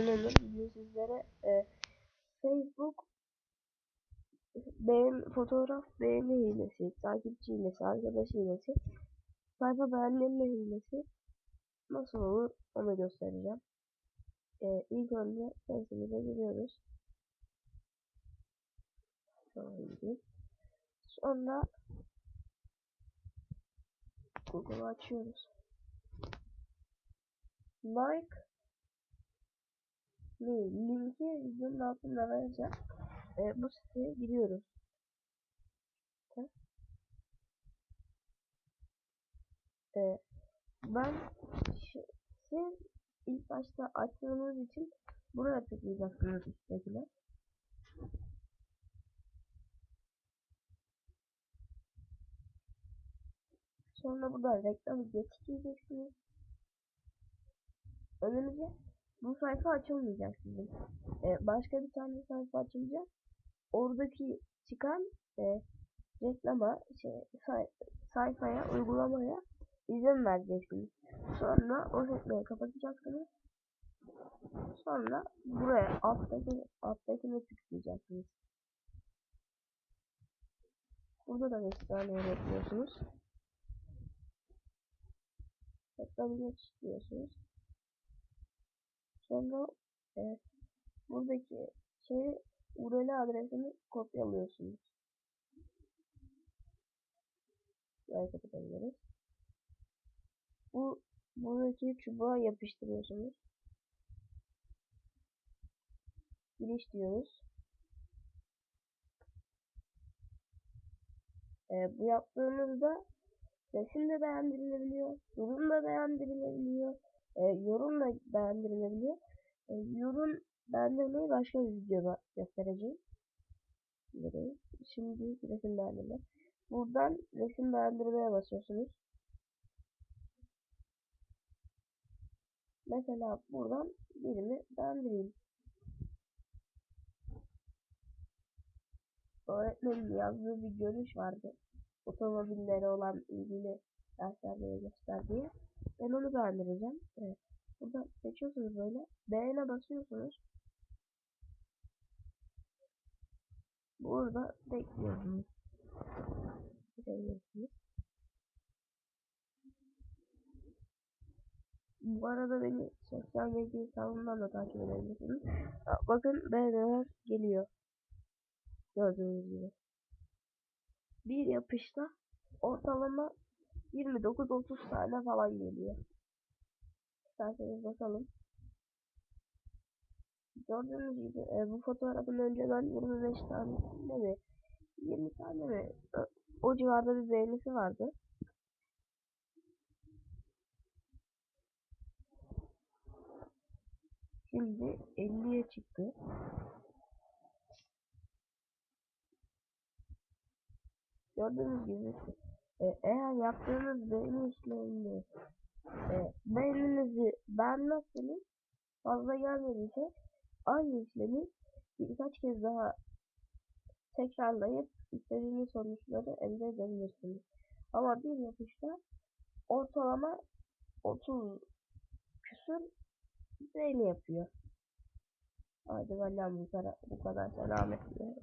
önemli bugün sizlere e, Facebook beğen fotoğraf beğeni hilesi, takipçi hilesi, arkadaş hilesi, sayfa beğenme hilesi nasıl olur onu göstereceğim. E, ilk önce Face'imize giriyoruz. Sonra Google'ı açıyoruz. Like linki videonun altında vereceğim. E, bu siteye giriyoruz. E, ben siz ilk başta açtığınız için buraya tıklayacaksınız üsttekiler. Sonra burada reklamı geç diyeceksiniz. Bu sayfa açılmayacak sizin. Ee, başka bir tane sayfa açılacak. Oradaki çıkan e, reklama, şey, say, sayfaya, uygulamaya izin vereceksiniz. Sonra o sekmeyi kapatacaksınız. Sonra buraya alttaki alttakine tıklayacaksınız. Burada da 5 saniye bekliyorsunuz. Reklamı geç diyorsunuz. Sonra e, buradaki şeyi URL adresini kopyalıyorsunuz. Burayı kapatabiliriz. Bu buradaki çubuğa yapıştırıyorsunuz. Giriş diyoruz. E, bu yaptığımızda resim de beğendirilebiliyor, yorum da beğendirilebiliyor, e, yorum da beğendirilebiliyor. E, yorum beğendirmeyi başka bir videoda göstereceğim. Şimdi, resim beğendirme. Buradan resim beğendirmeye basıyorsunuz. Mesela buradan birini beğendireyim. Öğretmenin yazdığı bir görüş vardı. Otomobillere olan ilgili derslerle gösterdiği. Ben onu beğendireceğim. Evet. Burada seçiyorsunuz böyle. Beğene basıyorsunuz. Burada bekliyorsunuz. Bekliyorsunuz. Bu arada beni sosyal medya hesabımdan da takip edebilirsiniz. Bakın beğeniler geliyor. Gördüğünüz gibi. Bir yapışta ortalama 29-30 tane falan geliyor. İsterseniz bakalım. Gördüğünüz gibi e, bu fotoğrafın önceden 25 tane mi 20 tane mi o civarda bir beğenisi vardı. Şimdi 50'ye çıktı. Gördüğünüz gibi e, eğer yaptığınız beğeni işlemini e, beğeninizi beğenmezseniz fazla gelmediyse aynı işlemi birkaç kez daha tekrarlayıp istediğiniz sonuçları elde edebilirsiniz. Ama bir yapışta ortalama 30 küsür beğeni yapıyor. Hadi benden bu kadar, bu kadar selametle.